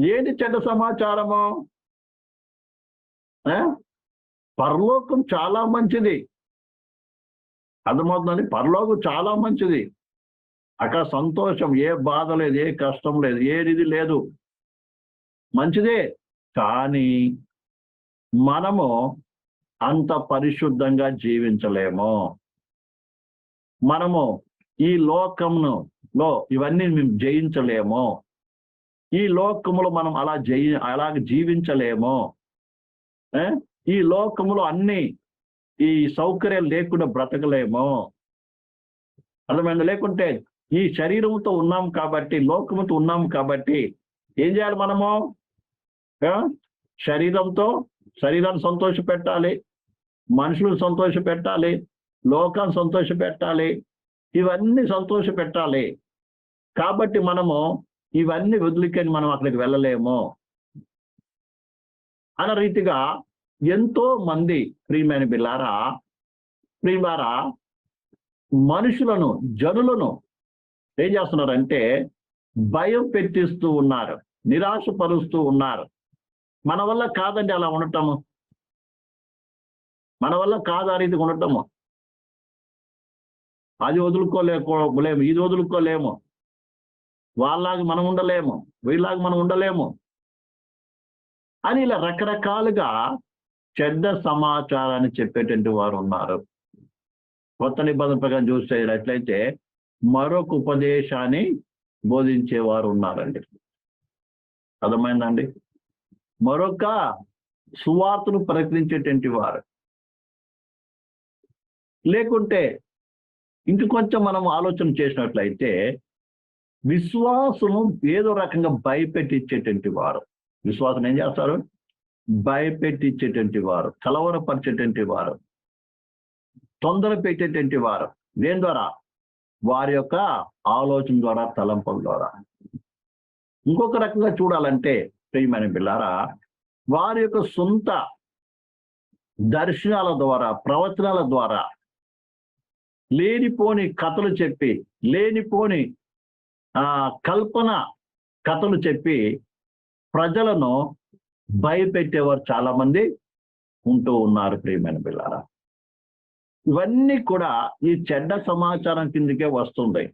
ఏంటి చెడ్డ సమాచారము? ఆ? పరలోకం చాలా మంచిది. అర్థమవుతుందండి? పరలోకం చాలా మంచిది. అక్కడ సంతోషం ఏ బాధ లేదు ఏ కష్టం లేదు ఏది లేదు. మంచిదే. కానీ మనము అంత పరిశుద్ధంగా జీవించలేము. మనము ఈ లోకంను లో ఇవన్నీ మేము జయించలేము. ఈ లోకములో మనం అలా జయి అలాగ జీవించలేము. ఈ లోకములో అన్ని ఈ సౌకర్యాలు లేకుండా బ్రతకలేము. అర్థమైంది? లేకుంటే ఈ శరీరంతో ఉన్నాం కాబట్టి లోకముతో ఉన్నాం కాబట్టి ఏం చేయాలి మనము? శరీరంతో శరీరాన్ని సంతోష పెట్టాలి మనుషులను సంతోష పెట్టాలి లోకాన్ని సంతోష పెట్టాలి ఇవన్నీ సంతోష పెట్టాలి కాబట్టి మనము ఇవన్నీ వదులుకొని మనం అక్కడికి వెళ్ళలేము. అన్న రీతిగా ఎంతో మంది ప్రియమైన బిల్లారా ప్రియమారా మనుషులను జనులను ఏం చేస్తున్నారంటే భయం పెట్టిస్తూ ఉన్నారు నిరాశపరుస్తూ ఉన్నారు. మన వల్ల కాదండి అలా ఉండటము. మన వల్ల కాదు ఆ రీతిగా ఉండటము. అది వదులుకోలేకపోలేము ఇది వదులుకోలేము. వాళ్ళలాగా మనం ఉండలేము వీళ్ళలాగా మనం ఉండలేము అని ఇలా రకరకాలుగా చెడ్డ సమాచారాన్ని చెప్పేటువంటి వారు ఉన్నారు. కొత్త నిబంధన ప్రకారం చూసేటట్లయితే మరొక ఉపదేశాన్ని బోధించేవారు ఉన్నారండి. అర్థమైందండి? మరొక సువార్తను ప్రకటించేటువంటి వారు. లేకుంటే ఇంక కొంచెం మనం ఆలోచన చేసినట్లయితే విశ్వాసం ఏదో రకంగా భయపెట్టించేటువంటి వారు. విశ్వాసం ఏం చేస్తారు? భయపెట్టించేటువంటి వారు కలవరపరిచేటువంటి వారు తొందర పెట్టేటువంటి వారు. దేని ద్వారా? వారి యొక్క ఆలోచన ద్వారా తలంపుల ద్వారా. ఇంకొక రకంగా చూడాలంటే ప్రియమైన పిల్లారా వారి యొక్క సొంత దర్శనాల ద్వారా ప్రవచనాల ద్వారా లేనిపోని కథలు చెప్పి లేనిపోని కల్పన కథలు చెప్పి ప్రజలను భయపెట్టేవారు చాలా మంది ఉంటూ ఉన్నారు ప్రియమైన పిల్లారా ఇవన్నీ కూడా ఈ చెడ్డ సమాచారం కిందకే వస్తుంది